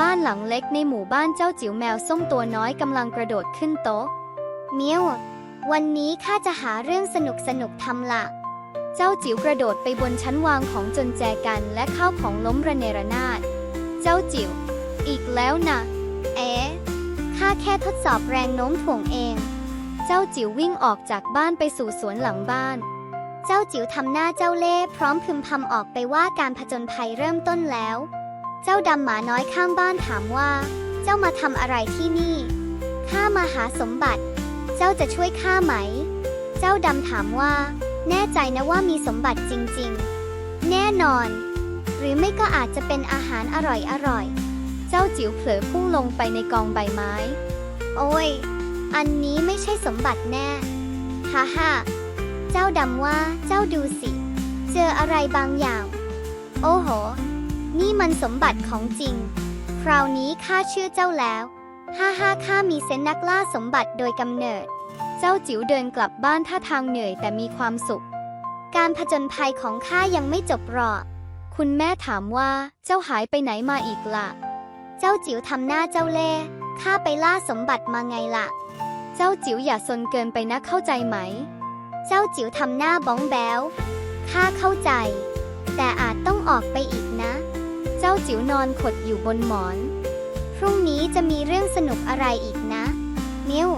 บ้านหลังเล็กในหมู่บ้านเจ้าจิ๋วแมวส้มตัวน้อยกำลังกระโดดขึ้นโต๊ะ เมียว วันนี้ข้าจะหาเรื่องสนุกสนุกทำละ เจ้าจิ๋วกระโดดไปบนชั้นวางของจนแจกันและข้าวของล้มระเนระนาด เจ้าจิ๋ว อีกแล้วนะ เอ๊ะข้าแค่ทดสอบแรงโน้มถ่วงเอง เจ้าจิ๋ววิ่งออกจากบ้านไปสู่สวนหลังบ้าน เจ้าจิ๋วทำหน้าเจ้าเล่ห์พร้อมพึมพำออกไปว่าการผจญภัยเริ่มต้นแล้ว เจ้าดำหมาน้อยข้างบ้านถามว่า เจ้ามาทำอะไรที่นี่ข้ามาหาสมบัติ เจ้าจะช่วยข้าไหม เจ้าดำถามว่า แน่ใจนะว่ามีสมบัติจริงๆ แน่นอน หรือไม่ก็อาจจะเป็นอาหารอร่อยๆเจ้าจิ๋วเผลอพุ่งลงไปในกองใบไม้ โอ้ย อันนี้ไม่ใช่สมบัติแน่ฮ่าฮ่าเจ้าดำว่าเจ้าดูสิ เจออะไรบางอย่าง โอ้โห มันสมบัติของจริง คราวนี้ข้าเชื่อเจ้าแล้วฮ่าฮ่าข้ามีเซนนักล่าสมบัติโดยกำเนิด เจ้าจิ๋วเดินกลับบ้านท่าทางเหนื่อยแต่มีความสุข การผจญภัยของข้ายังไม่จบหรอก คุณแม่ถามว่าเจ้าหายไปไหนมาอีกล่ะ เจ้าจิ๋วทำหน้าเจ้าเล่ข้าไปล่าสมบัติมาไงล่ะ เจ้าจิ๋วอย่าซนเกินไปนะเข้าใจไหม เจ้าจิ๋วทำหน้าบ้องแบวข้าเข้าใจ แต่อาจต้องออกไปอีกนะ จ้าจิ๋วนอนขดอยู่บนหมอน พรุ่งนี้จะมีเรื่องสนุกอะไรอีกนะมิว